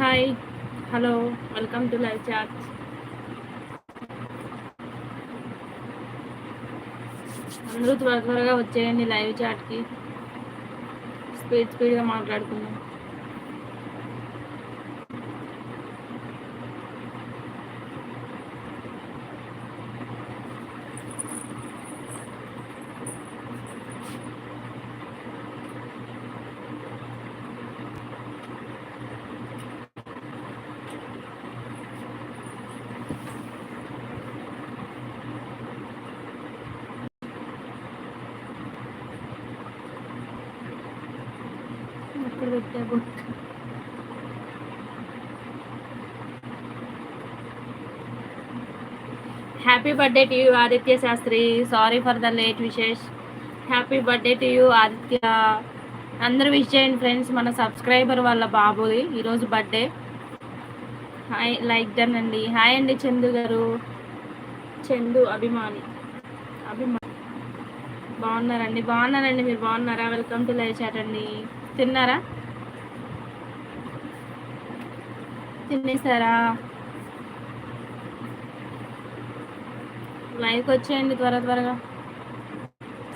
Hi hello welcome to live chat అందరూ త్వర త్వరగా వచ్చేయండి లైవ్ చాట్కి స్పీడ్ స్పీడ్గా మాట్లాడుకుందాం. ఎక్కడ పెట్టా happy birthday to you Aditya Shastri sorry for the late wishes happy birthday to you Aditya అందరూ విష్ చేయండి ఫ్రెండ్స్ మన సబ్స్క్రైబర్ వాళ్ళ బాబుది. ఈరోజు బర్త్డే హాయ్ లైక్ డన్ అండి. హాయ్ అండి చందు గారు. చందు అభిమాని. అభిమాని. బాగున్నారండి. బాగున్నారండి. మీరు బాగున్నారా? వెల్కమ్ టు లైవ్ చాట్ అండి. తిన్నారా? తినేసారా? లైవ్కి వచ్చేయండి త్వర త్వరగా.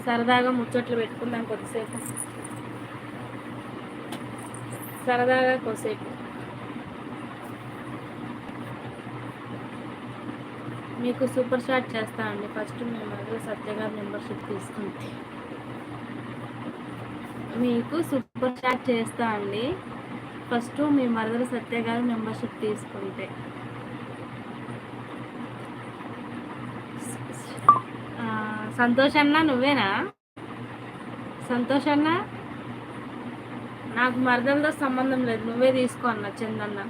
సరదాగా ముచ్చట్లు పెట్టుకుందాం కొద్దిసేపు. సరదాగా కొద్దిసేపు. మీకు సూపర్ షాట్ చేస్తా అండి. ఫస్ట్ మేము మధ్య మెంబర్షిప్ తీసుకుంటే. మీకు సూపర్ సూపర్ చాట్ చేస్తా అండి. ఫస్ట్ మీ మరదల సత్య గారు మెంబర్షిప్ తీసుకుంటే. సంతోష్ అన్న నువ్వేనా? సంతోష్ అన్న? నాకు మరదలతో సంబంధం లేదు. నువ్వే తీసుకో అన్న చందన్న.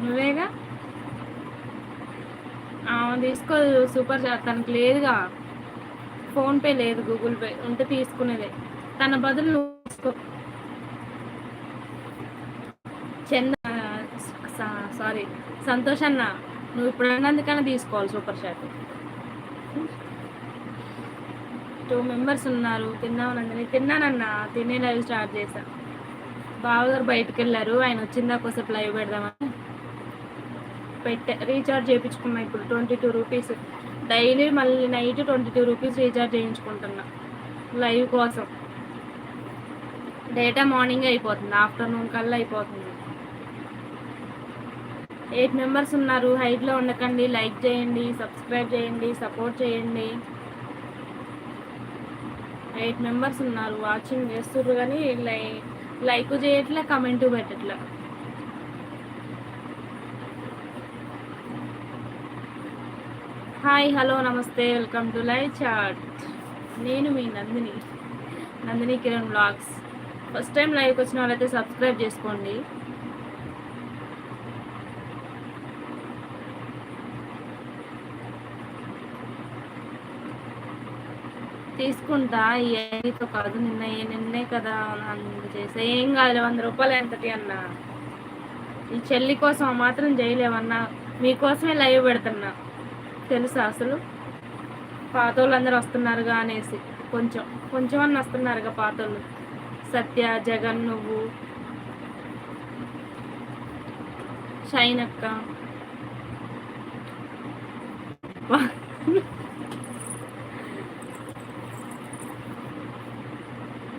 నువ్వేగా? ఆ, తీసుకో సూపర్ చాట్ తనకు లేదుగా. ఫోన్పే లేదు గూగుల్ పే ఉంటే తీసుకునేదే. తన బదులు చంద సారీ సంతోష్ అన్న నువ్వు ఇప్పుడు అన్నందుకన్నా తీసుకోవాలి సూపర్ షాట్ టూ మెంబర్స్ ఉన్నారు తిన్నామనండి తిన్నానన్నా తినే లైవ్ స్టార్ట్ చేశా. బావగారు బయటకు వెళ్ళారు ఆయన వచ్చిందా కొసేపు లైవ్ పెడదామని. పెట్టే రీఛార్జ్ చేయించుకున్నా ఇప్పుడు ట్వంటీ టూ రూపీస్. డైలీ మళ్ళీ night twenty two rupees recharge చేయించుకుంటున్నా live కోసం. డేటా మార్నింగ్ అయిపోతుంది ఆఫ్టర్నూన్ కల్లా అయిపోతుంది. ఎయిట్ మెంబర్స్ ఉన్నారు హైట్లో ఉండకండి లైక్ చేయండి సబ్స్క్రైబ్ చేయండి సపోర్ట్ చేయండి. ఎయిట్ మెంబర్స్ ఉన్నారు వాచింగ్ చేస్తుర్రు కానీ లై లైక్ చేయట్లే కమెంట్ పెట్టట్లే. హాయ్ హలో నమస్తే వెల్కమ్ టు లైవ్ చాట్. నేను మీ Nandini Nandini Kiran vlogs first time లైవ్కి వచ్చిన వాళ్ళైతే సబ్స్క్రైబ్ చేసుకోండి. తీసుకుంటా ఈ ఐడితో కాదు నిన్న నిన్నే కదా అందుకు చేసా. ఏం కాదు వంద రూపాయలు ఎంతటి అన్న? ఈ చెల్లి కోసం మాత్రం చేయలేమన్నా మీకోసమే లైవ్ పెడుతున్నా. తెలుసా అసలు. పాతోళ్ళందరూ వస్తున్నారుగా అనేసి. కొంచెం కొంచెం అన్న వస్తున్నారుగా పాతోళ్ళు. సత్య జగన్ నువ్వు. షైన్ అక్క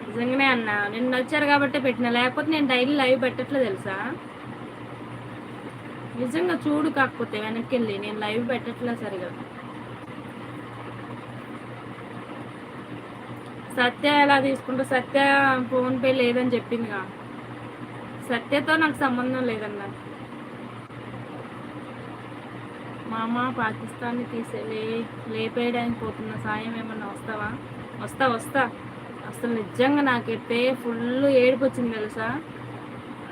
నిజంగానే అన్న నిన్న వచ్చారు కాబట్టి పెట్టిన లేకపోతే నేను డైలీ లైవ్ పెట్టట్లే తెలుసా? నిజంగా చూడు కాకపోతే వెనక్కి వెళ్ళి నేను లైవ్ పెట్టట్లే సరిగా. సత్య ఎలా తీసుకుంటా? సత్య ఫోన్పే లేదని చెప్పిందిగా సత్యతో నాకు సంబంధం లేదన్న. మామ పాకిస్తాన్ని తీసే లే లేపేయడానికి పోతున్న సాయం ఏమన్నా వస్తావా? వస్తా వస్తా. అసలు నిజంగా నాకైతే ఫుల్ ఏడుపు వచ్చింది తెలుసా?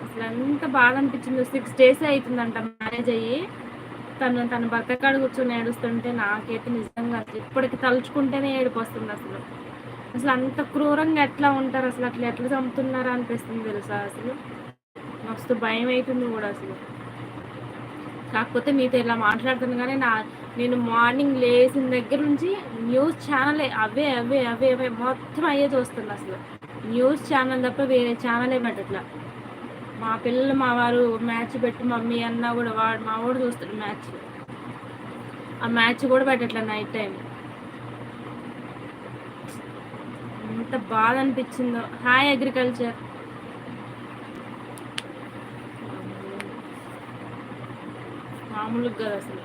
అసలు ఎంత బాధ అనిపించిందో. సిక్స్ డేస్ అవుతుందంట మ్యారేజ్ అయ్యి. తను తన భర్త కాడ కూర్చొని ఏడుస్తుంటే నాకైతే నిజంగా అసలు ఇప్పటికి తలుచుకుంటేనే ఏడుపు వస్తుంది అసలు. అసలు అంత క్రూరంగా ఎట్లా ఉంటారు అసలు? అట్లా ఎట్లా చంపుతున్నారా అనిపిస్తుంది తెలుసా అసలు? మస్తు భయం అవుతుంది కూడా అసలు. కాకపోతే మీతో ఇలా మాట్లాడుతున్నా కానీ నా నేను మార్నింగ్ లేచిన దగ్గర నుంచి న్యూస్ ఛానల్ అవే అవే అవే అవే మొత్తం అయ్యే చూస్తున్నా అసలు. న్యూస్ ఛానల్ తప్ప వేరే ఛానలే పెట్టట్లా. మా పిల్లలు మా వారు మ్యాచ్ పెట్టి మమ్మీ అన్నా కూడా వాడు మా వాడు చూస్తాడు మ్యాచ్. ఆ మ్యాచ్ కూడా పెట్టట్లే నైట్ టైం. ఎంత బాధ అనిపించిందో. Hi agriculture. మామూలుగా కదా అసలు.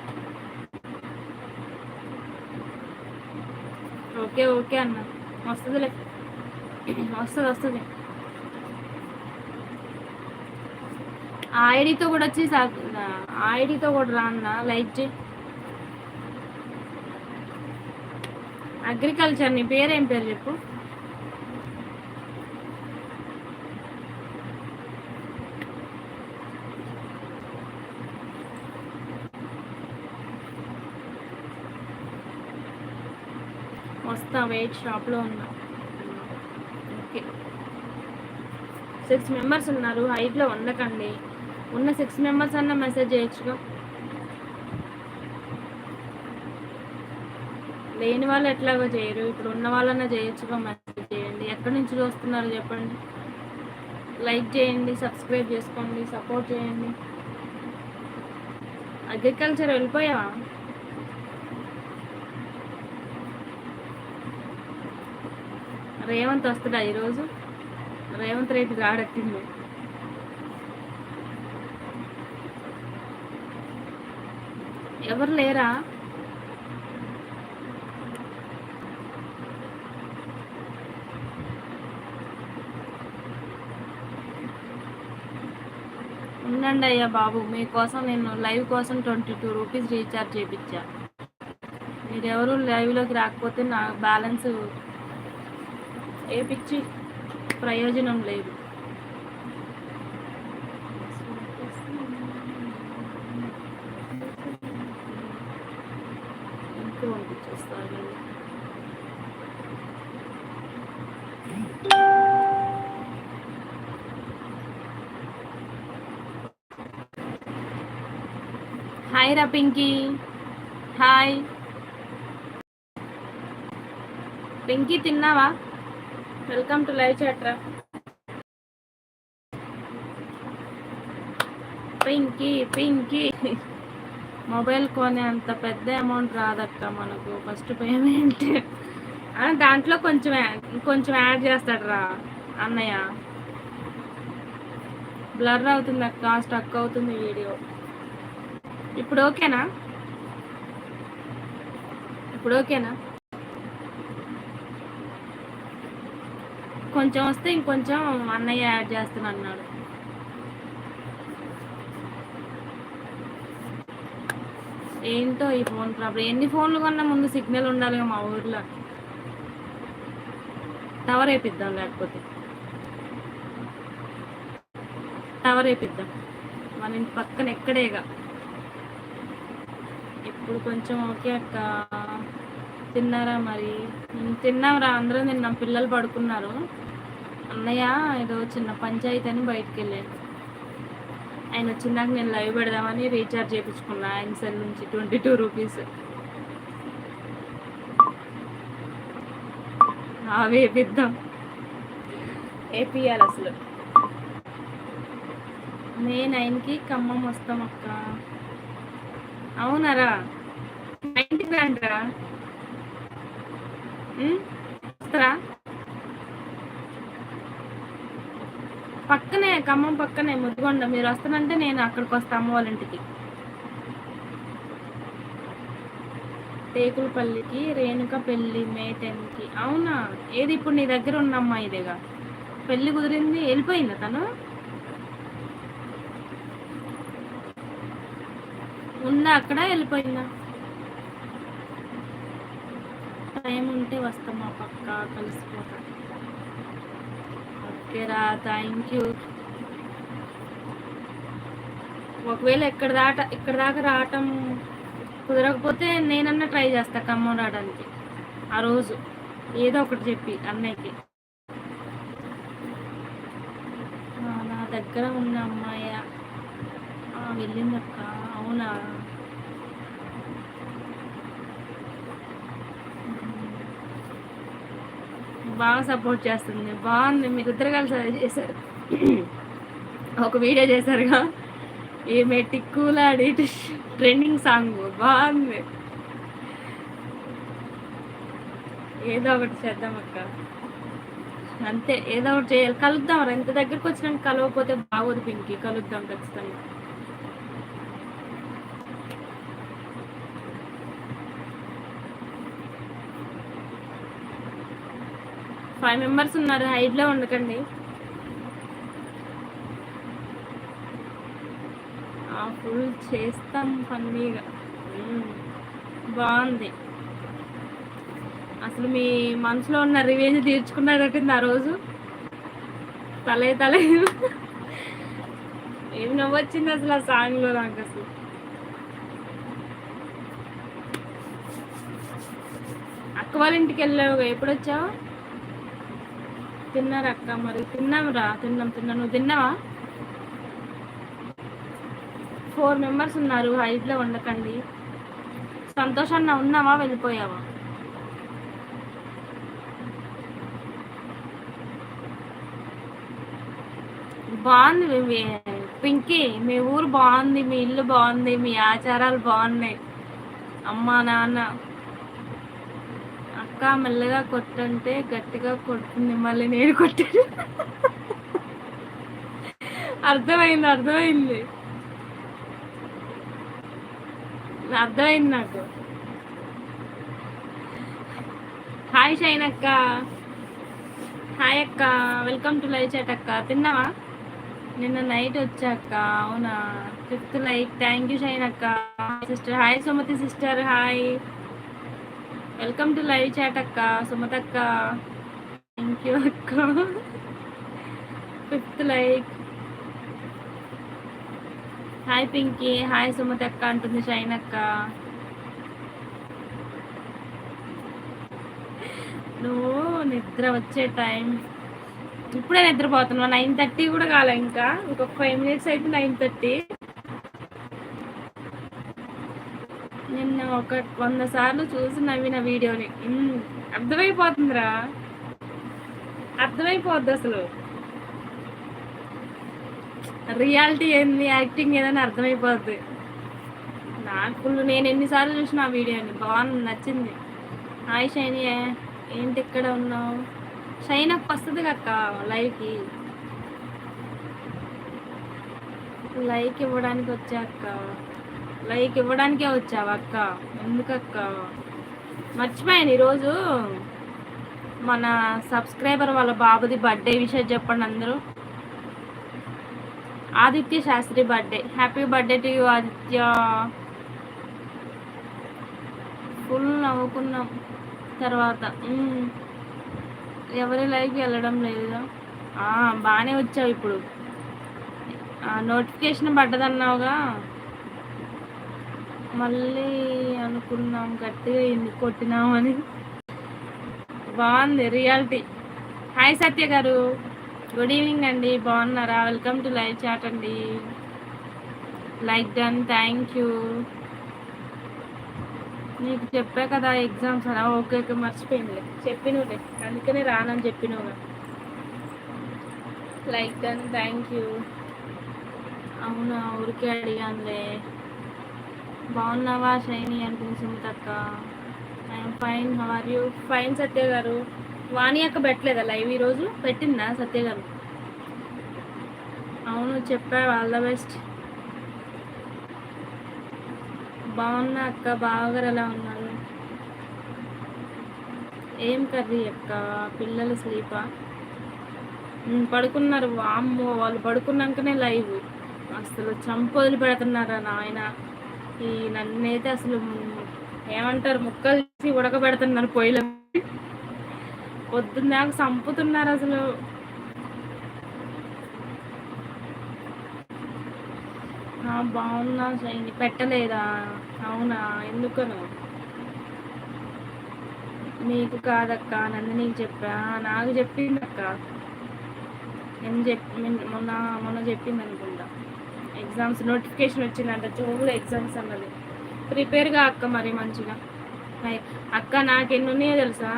ఓకే ఓకే అన్న. వస్తుందిలే. వస్తుంది వస్తుంది. ఆ ఐడితో కూడా వచ్చి ఆ ఐడితో కూడా రా అన్న లైక్ చేయి అగ్రికల్చర్ నీ పేరేం పేరు చెప్పు? వస్తా వెయిట్ షాప్లో ఉన్నా. ఓకే. సిక్స్ మెంబర్స్ ఉన్నారు హైట్లో ఉండకండి. ఉన్న సిక్స్ మెంబర్స్ అన్న మెసేజ్ చేయొచ్చుగా. లేని వాళ్ళు ఎట్లాగో చేయరు. ఇప్పుడు ఉన్న వాళ్ళన్నా చేయొచ్చుగా మెసేజ్ చేయండి. ఎక్కడి నుంచి చూస్తున్నారు చెప్పండి. లైక్ చేయండి సబ్స్క్రైబ్ చేసుకోండి సపోర్ట్ చేయండి. అగ్రికల్చర్ వెళ్ళిపోయావా? రేవంత్ వస్తుందా ఈరోజు? రేవంత్ రెడ్డి రాడట్టింది. ఎవరు లేరా? ఉండండి అయ్యా బాబు మీకోసం నేను లైవ్ కోసం ట్వంటీ టూ రూపీస్ రీఛార్జ్ చేయించా మీరెవరు లైవ్లోకి రాకపోతే నా బ్యాలెన్స్ ఏపిచ్చి ప్రయోజనం లేదు. ఇంకో పంపించేస్తాను హాయ్ రా పింకీ. హాయ్. పింకీ తిన్నావా? వెల్కమ్ టు లైవ్ చాట్రా పింకీ పింకీ. మొబైల్ కొనే అంత పెద్ద అమౌంట్ రాదక్క మనకు. ఫస్ట్ పేమెంట్ దాంట్లో కొంచెం కొంచెం యాడ్ చేస్తాడు రా అన్నయ్య. బ్లర్ అవుతుంది అక్క స్టక్ అవుతుంది వీడియో. ఇప్పుడు ఓకేనా? ఇప్పుడు ఓకేనా? కొంచెం వస్తే ఇంకొంచెం అన్నయ్య యాడ్ చేస్తాను అన్నాడు ఏంటో ఈ ఫోన్ ప్రాబ్లం. ఎన్ని ఫోన్లు కొన్నా ముందు సిగ్నల్ ఉండాలి మా ఊర్లో. టవర్ వేపిద్దాం లేకపోతే. టవర్ వేపిద్దాం. మన ఇంటి పక్కన ఎక్కడేగా? ఇప్పుడు కొంచెం ఓకే అక్క. తిన్నారా మరి? తిన్నాంరా అందరం తిన్నాం. పిల్లలు పడుకున్నారు. అన్నయ్య ఏదో చిన్న పంచాయతీ అని బయటకు వెళ్ళాను ఆయన వచ్చిందాక నేను లైవ్ పెడదామని రీఛార్జ్ చేయించుకున్నా ఆయన సెల్ నుంచి ట్వంటీ టూ రూపీస్. వేపిద్దాం వేపియాలి అసలు. మే నైన్కి ఖమ్మం వస్తాం అక్క. అవునరా? నైన్కి రండిరా వస్తారా? పక్కనే ఖమ్మం పక్కనే ముద్దుగొండ మీరు వస్తానంటే నేను అక్కడికి వస్తా అమ్మ వాళ్ళ ఇంటికి టేకులపల్లికి రేణుక పెళ్ళి మే టెన్కి అవునా? ఏది ఇప్పుడు నీ దగ్గర ఉన్నమ్మా ఇదేగా? పెళ్ళి కుదిరింది వెళ్ళిపోయిందా తను? ఉందా అక్కడ? వెళ్ళిపోయిందా? టైం ఉంటే వస్తాం మా పక్క కలిసిపోతా. ఓకేరా థ్యాంక్ యూ ఒకవేళ ఇక్కడ దాట ఇక్కడ దాకా రావటం కుదరకపోతే నేనన్నా ట్రై చేస్తా ఖమ్మం రావడానికి. ఆ రోజు ఏదో ఒకటి చెప్పి అన్నయ్యకి. నా దగ్గర ఉన్న అమ్మాయి వెళ్ళిందక్క అవునా? బాగా సపోర్ట్ చేస్తుంది. బాగుంది. మీకు ఇద్దరు కలిసి అది చేశారు. ఒక వీడియో చేశారుగా. ఈమె టిక్కులాడి ట్రెండింగ్ సాంగ్ బాగుంది. ఏదో ఒకటి చేద్దాం అక్క. అంతే. ఏదో ఒకటి చేయాలి. కలుద్దాం రా. ఇంత దగ్గరకు వచ్చినాక కలవకపోతే బాగోదు పింకి కలుద్దాం ఖచ్చితంగా. ఫైవ్ మెంబర్స్ ఉన్నారు హైట్లో ఉండకండి. ఫుల్ చేస్తాం ఫన్నీగా. బాగుంది. అసలు మీ మనసులో ఉన్న రివేజ్ తీర్చుకున్నాడట్టుంది ఆ రోజు. తలే తలే. ఏమి నవ్వొచ్చింది అసలు ఆ సాంగ్లో నాకు అసలు. అక్క వాళ్ళ ఇంటికి వెళ్ళావు ఎప్పుడు వచ్చావు తిన్నారు అక్క మరి. తిన్నాం రా తిన్నాం తిన్నా. నువ్వు తిన్నావా? ఫోర్ మెంబర్స్ ఉన్నారు హైట్లో ఉండకండి సంతోషంగా ఉన్నావా? వెళ్ళిపోయావా? బాగుంది మీ పింకీ మీ ఊరు బాగుంది మీ ఇల్లు బాగుంది మీ ఆచారాలు బాగున్నాయి. అమ్మా నాన్న. అక్క మెల్లగా కొట్టంటే గట్టిగా కొడుతుంది. మళ్ళీ నేను కొట్టాను. అర్థమైంది అర్థమైంది. అర్థమైంది నాకు. హాయ్ షైన్ అక్క హాయ్ అక్క. వెల్కమ్ టు లైవ్ చాట్ అక్క. తిన్నావా? నిన్న నైట్ వచ్చాక అవునా? Fifth like thank you Shine అక్క sister hi Sumathi sister hi. Welcome to live chat అక్క సుమత అక్క. థ్యాంక్ యూ అక్క. Fifth like hi Pinky hi సుమతక్క అక్క అంటుంది షైన్ అక్క. నువ్వు నిద్ర వచ్చే టైం ఇప్పుడే నిద్రపోతున్నావు. నైన్ థర్టీ కూడా కాలే ఇంకా. ఇంకొక ఫైవ్ మినిట్స్ అయితే నైన్ థర్టీ నిన్న ఒక వంద సార్లు చూసి నవ్విన వీడియోని. అర్థమైపోతుందిరా. అర్థమైపోద్ది అసలు. రియాలిటీ ఏంది యాక్టింగ్ ఏదని అర్థమైపోద్ది. నాకు నేను ఎన్నిసార్లు చూసిన ఆ వీడియోని. బాగుంది నచ్చింది. హాయ్ షైని ఏంటి ఇక్కడ ఉన్నావు? షైన్ అప్ వస్తుంది కక్క లైవ్కి. లైక్ ఇవ్వడానికి వచ్చాక లైక్ ఇవ్వడానికే వచ్చావు అక్క. ఎందుకక్క? మర్చిపోయాను. ఈరోజు మన సబ్స్క్రైబర్ వాళ్ళ బాబుది బర్త్డే విషయం చెప్పండి అందరూ. Aditya Shastri birthday. Happy birthday to you Aditya. Full నవ్వుకున్నాం తర్వాత. ఎవరి లైఫ్ వెళ్ళడం లేదు. బాగానే వచ్చావు ఇప్పుడు. నోటిఫికేషన్ పడ్డదన్నావుగా. మళ్ళీ అనుకున్నాం గట్టిగా ఎన్ని కొట్టినామని. బాగుంది రియాలిటీ. హాయ్ సత్య గారు. గుడ్ ఈవినింగ్ అండి. బాగున్నారా? వెల్కమ్ టు లైవ్ చాట్ అండి. Like done thank you. నీకు చెప్పా కదా ఎగ్జామ్స్ అలా ఓకే ఓకే మర్చిపోయింది చెప్పినవులే. అందుకనే రానని చెప్పినవుగా. Like done thank you. అవునా ఊరికే అడిగానులే. బాగున్నావా షైని అనిపించింది అక్క I'm fine how are you fine Satya గారు. వాణి అక్క పెట్టలేదా లైవ్ ఈరోజు? పెట్టిందా సత్య గారు? అవును చెప్పా ఆల్ ద బెస్ట్ బాగున్నా అక్క బావగారు ఎలా ఉన్నారు? ఏం కర్రీ అక్క? పిల్లలు స్లీపా? పడుకున్నారు వామ్మో వాళ్ళు పడుకున్నాకనే లైవ్. అసలు చంపొదిలి పెడుతున్నారా నాయన? ఈ నన్నైతే అసలు ఏమంటారు ముక్కలు తీసి ఉడకబెడుతున్నారు పొయ్యిలో పొద్దున్నాక చంపుతున్నారు అసలు. బాగున్నా షైని పెట్టలేదా? అవునా? ఎందుకను? నీకు కాదక్క నీకు చెప్పా? నాకు చెప్పింది అక్క నేను చెప్పి మొన్న మొన్న చెప్పింది అనుకుంటా ఎగ్జామ్స్ నోటిఫికేషన్ వచ్చిందంట జూన్లో ఎగ్జామ్స్ అన్నది. ప్రిపేర్గా అక్క మరి మంచిగా. అక్క నాకు ఎన్ని ఉన్నాయో తెలుసా?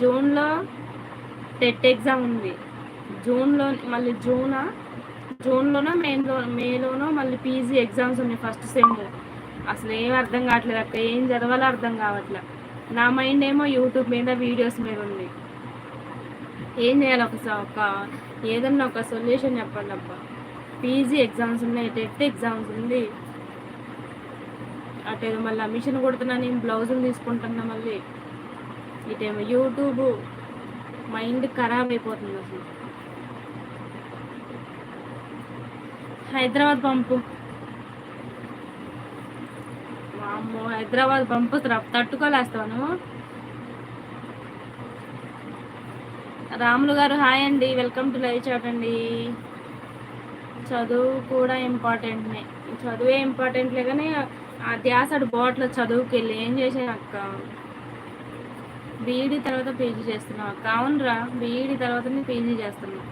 జూన్లో టెట్ ఎగ్జామ్ ఉంది. జూన్లో మళ్ళీ జూనా? జూన్లోనో మేలో మేలోనో మళ్ళీ పీజీ ఎగ్జామ్స్ ఉన్నాయి ఫస్ట్ సెమ్. అసలు ఏం అర్థం కావట్లేదు అక్క ఏం చదవాలో అర్థం కావట్లేదు నా మైండ్ ఏమో యూట్యూబ్ మీద వీడియోస్ మీద ఉంది. ఏం చేయాలి ఒకసారి ఒక ఏదన్నా ఒక సొల్యూషన్ చెప్పండి అబ్బా పీజీ ఎగ్జామ్స్ ఉన్నాయి టెట్ ఎగ్జామ్స్ ఉంది. అటు మళ్ళీ మిషన్ కుడుతున్నా నేను బ్లౌజులు తీసుకుంటున్నా మళ్ళీ. ఇటేమో యూట్యూబ్ మైండ్ ఖరాబ్ అయిపోతుంది అసలు. హైదరాబాద్ పంపు. అమ్మో హైదరాబాద్ పంపు తట్టుకోలేస్తాను రాములు గారు హాయ్ అండి. వెల్కమ్ టు లైవ్ చాట్ అండి. చదువు కూడా ఇంపార్టెంట్నే చదువే ఇంపార్టెంట్లే కానీ ఆ ధ్యాస అటు బాట్లో చదువుకి వెళ్ళి ఏం చేసాను అక్క? బీఈడీ తర్వాత పీజీ చేస్తున్నావు అక్క. అవునరా బీఈడీ తర్వాత పీజీ చేస్తున్నావు.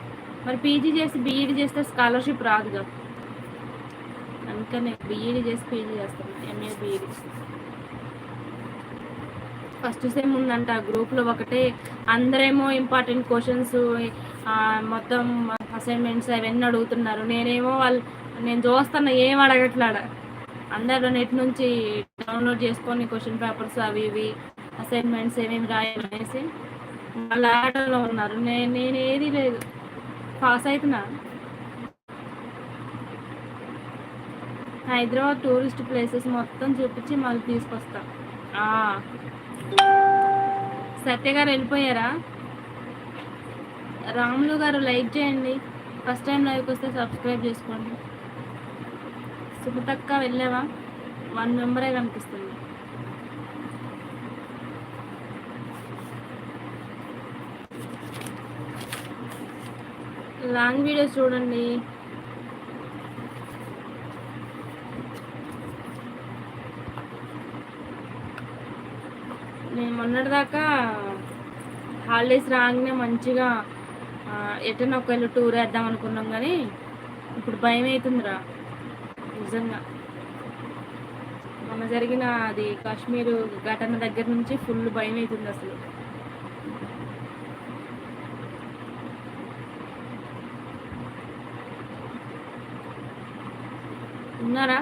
మరి పీజీ చేసి బీఈడీ చేస్తే స్కాలర్షిప్ రాదు కదా. అందుకనే బీఈడీ చేసి పీజీ చేస్తాను ఎంఏ బీఈడీ. ఫస్ట్ సేమ్ ఉందంట గ్రూప్లో ఒకటే. అందరేమో ఇంపార్టెంట్ క్వశ్చన్స్ మొత్తం అసైన్మెంట్స్ అవన్నీ అడుగుతున్నారు. నేనేమో వాళ్ళు నేను చూస్తున్నా ఏం అడగట్లాడ అందరూ నెట్ నుంచి డౌన్లోడ్ చేసుకొని క్వశ్చన్ పేపర్స్ అవి ఇవి అసైన్మెంట్స్ ఏమేమి రాయాలనేసి వాళ్ళు ఆటలో ఉన్నారు. నేను నేను ఏది లేదు. పాస్ అవుతున్నా హైదరాబాద్ టూరిస్ట్ ప్లేసెస్ మొత్తం చూపించి మళ్ళీ తీసుకొస్తా. సత్య గారు వెళ్ళిపోయారా? రాములు గారు లైక్ చేయండి. ఫస్ట్ టైం లైవ్కి వస్తే సబ్స్క్రైబ్ చేసుకోండి. సుమతక్క వెళ్ళావా? వన్ మెంబరే కనిపిస్తుంది. లాంగ్ వీడియోస్ చూడండి. నేను మొన్నటిదాకా హాలిడేస్ రాగానే మంచిగా ఎటైనా ఒకవేళ టూర్ వేద్దాం అనుకున్నాం కానీ ఇప్పుడు భయం అవుతుందిరా నిజంగా. మొన్న జరిగిన అది కాశ్మీర్ ఘటన దగ్గర నుంచి ఫుల్ భయం అవుతుంది అసలు. ఉన్నారా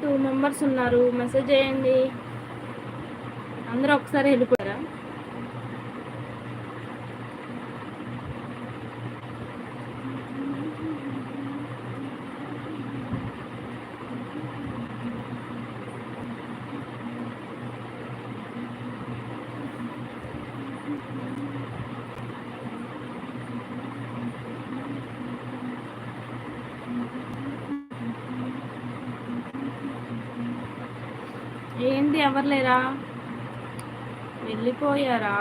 టూ మెంబర్స్ ఉన్నారు. మెసేజ్ చేయండి. అందరూ ఒకసారి వెళ్ళిపోయారా? ఏంటి ఎవరు లేరా? వెళ్ళిపోయారా?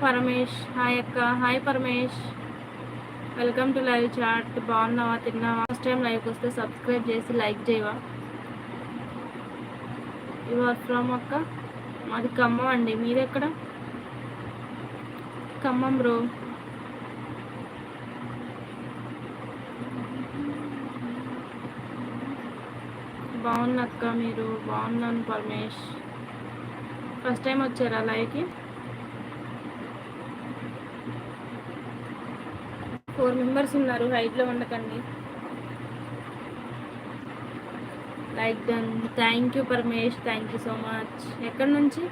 పరమేష్ హాయ్ అక్క hi Paramesh welcome to live chat. బాగున్నావా? తిన్నావా? ఫస్ట్ టైం లైవ్కి వస్తే సబ్స్క్రైబ్ చేసి లైక్ చేయవా? ఆర్ ఫ్రమ్ అక్క? మాది ఖమ్మం అండి. మీరెక్కడ? ఎక్కడ ఖమ్మం బ్రో బాగున్నక్క మీరు? బాగున్నాను పరమేష్. ఫస్ట్ టైం వచ్చారా లైవ్కి? ఫోర్ మెంబర్స్ ఉన్నారు హైట్లో ఉండకండి. Like done thank you Paramesh thank you so much ఎక్కడి నుంచి?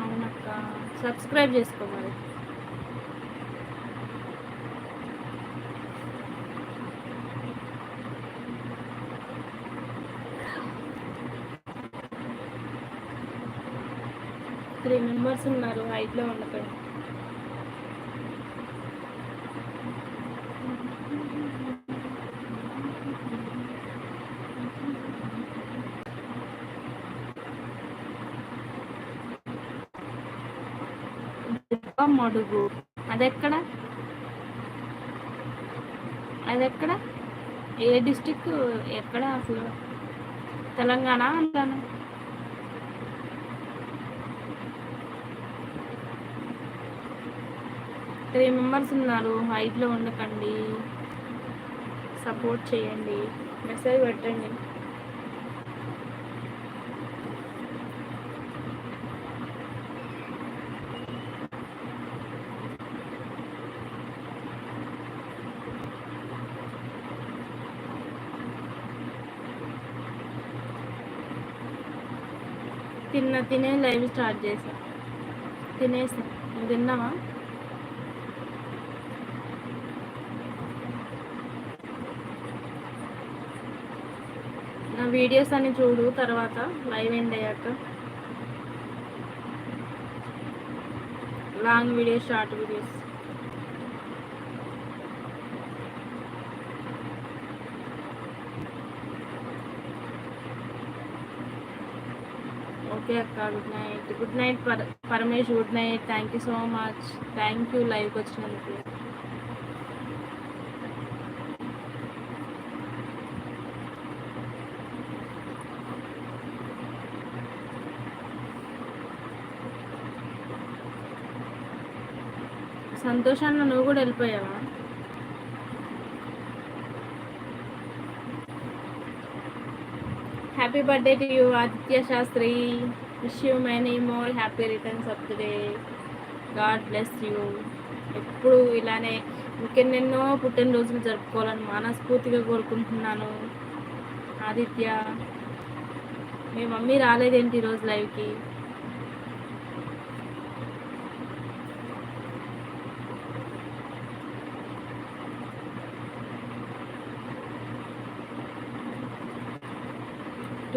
అవునక్క. సబ్స్క్రైబ్ చేసుకోవాలి. త్రీ మెంబర్స్ ఉన్నారు హైట్లో ఉండకండి. మడుగు. అదెక్కడ? అదెక్కడ? ఏ డిస్టిక్ ఎక్కడ అసలు? తెలంగాణ అంటాను త్రీ మెంబర్స్ ఉన్నారు. హైట్లో ఉండకండి. సపోర్ట్ చేయండి. మెసేజ్ పెట్టండి. తిన్న తినే లైవ్ స్టార్ట్ చేసా తినేసా తిన్నావా నా వీడియోస్ అని చూడు తర్వాత లైవ్ ఎండ్ అయ్యాక. Long videos short videos okay అక్క good night good night per Paramesh good night thank you so much thank you లైవ్కి వచ్చినందుకు. సంతోషాన్ని నువ్వు కూడా వెళ్ళిపోయావా? Happy birthday to you Aditya Shastri wish you many more happy returns of the day God bless you ఎప్పుడు ఇలానే ఇంకెన్నెన్నో పుట్టినరోజులు జరుపుకోవాలని మనస్ఫూర్తిగా కోరుకుంటున్నాను. ఆదిత్య మీ మమ్మీ రాలేదేంటి ఈరోజు లైవ్కి?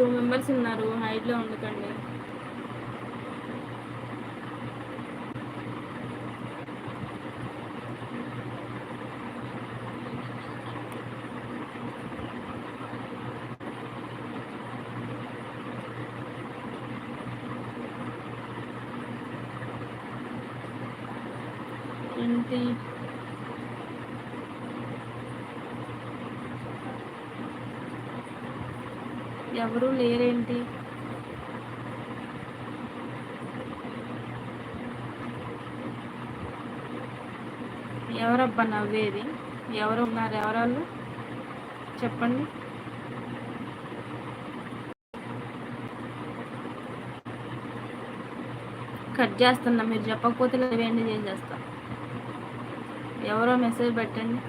టూ మెంబర్స్ ఉన్నారు హైట్లో ఉండకండి ఏంటి ఎవరు లేరేంటి ఎవరబ్బా నవ్వేది? ఎవరు ఉన్నారు? ఎవరాళ్ళు? చెప్పండి. కట్ చేస్తున్నా మీరు చెప్పకపోతే లేవేండి చేసేస్తా ఎవరో మెసేజ్ పెట్టండి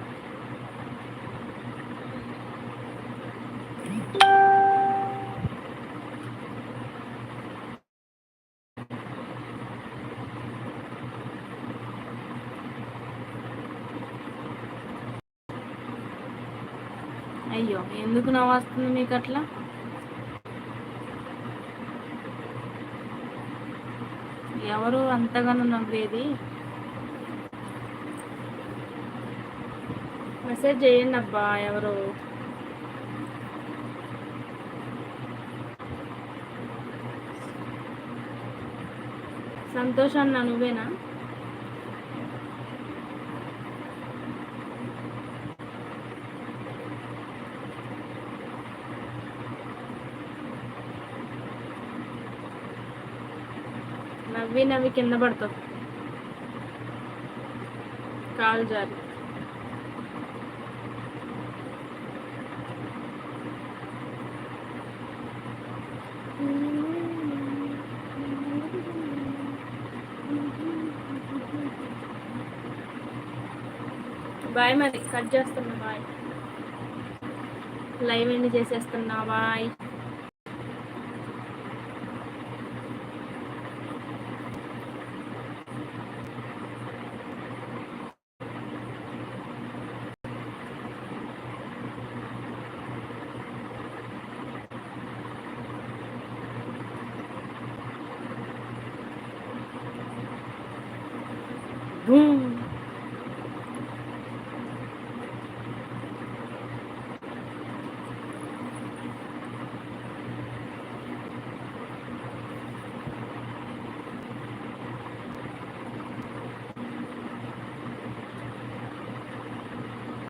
అయ్యో ఎందుకు నవ్వొస్తుంది మీకు అట్లా ఎవరు అంతగానో నవ్వేది? మెసేజ్ చేయండి అబ్బా ఎవరు? సంతోష్ అన్న నువ్వేనా? నవ్వి నవ్వి కింద పడతావు. కాలు జారి. బాయ్ మరి కట్ చేస్తున్నా బాయ్. లైవ్ ఎండ్ చేసేస్తున్నా బాయ్.